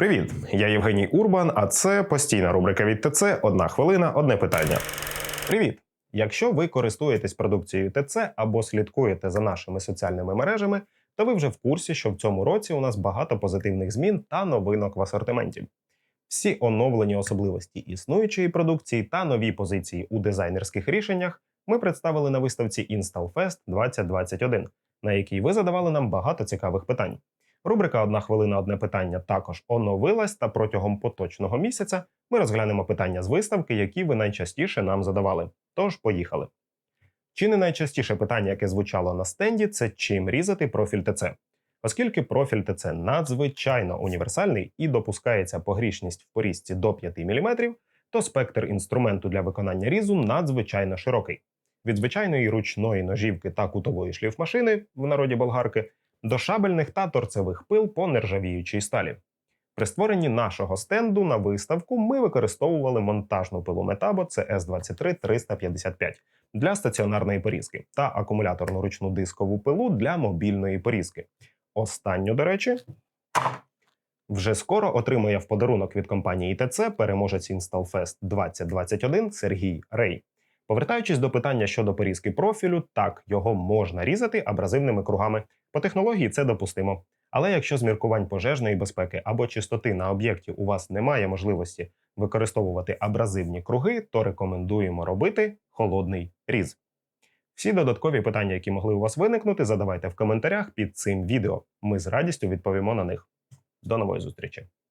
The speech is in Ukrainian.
Привіт, я Євгеній Урбан, а це постійна рубрика від ТЦ Одна хвилина, одне питання. Привіт! Якщо ви користуєтесь продукцією ТЦ або слідкуєте за нашими соціальними мережами, то ви вже в курсі, що в цьому році у нас багато позитивних змін та новинок в асортименті. Всі оновлені особливості існуючої продукції та нові позиції у дизайнерських рішеннях ми представили на виставці InstallFest 2021, на якій ви задавали нам багато цікавих питань. Рубрика Одна хвилина, одне питання також оновилась, та протягом поточного місяця ми розглянемо питання з виставки, які ви найчастіше нам задавали. Тож поїхали. Чи не найчастіше питання, яке звучало на стенді, це чим різати профіль ТЦ? Оскільки профіль ТЦ надзвичайно універсальний і допускається погрішність в порізці до 5 мм, то спектр інструменту для виконання різу надзвичайно широкий. Від звичайної ручної ножівки та кутової шліфмашини в народі болгарки до шабельних та торцевих пил по нержавіючій сталі. При створенні нашого стенду на виставку ми використовували монтажну пилу Metabo CS23 355 для стаціонарної порізки та акумуляторну ручну дискову пилу для мобільної порізки. Останню, до речі, вже скоро отримує в подарунок від компанії ТЦ переможець InstallFest 2021 Сергій Рей. Повертаючись до питання щодо порізки профілю, так його можна різати абразивними кругами. По технології це допустимо. Але якщо з міркувань пожежної безпеки або чистоти на об'єкті у вас немає можливості використовувати абразивні круги, то рекомендуємо робити холодний різ. Всі додаткові питання, які могли у вас виникнути, задавайте в коментарях під цим відео. Ми з радістю відповімо на них. До нової зустрічі!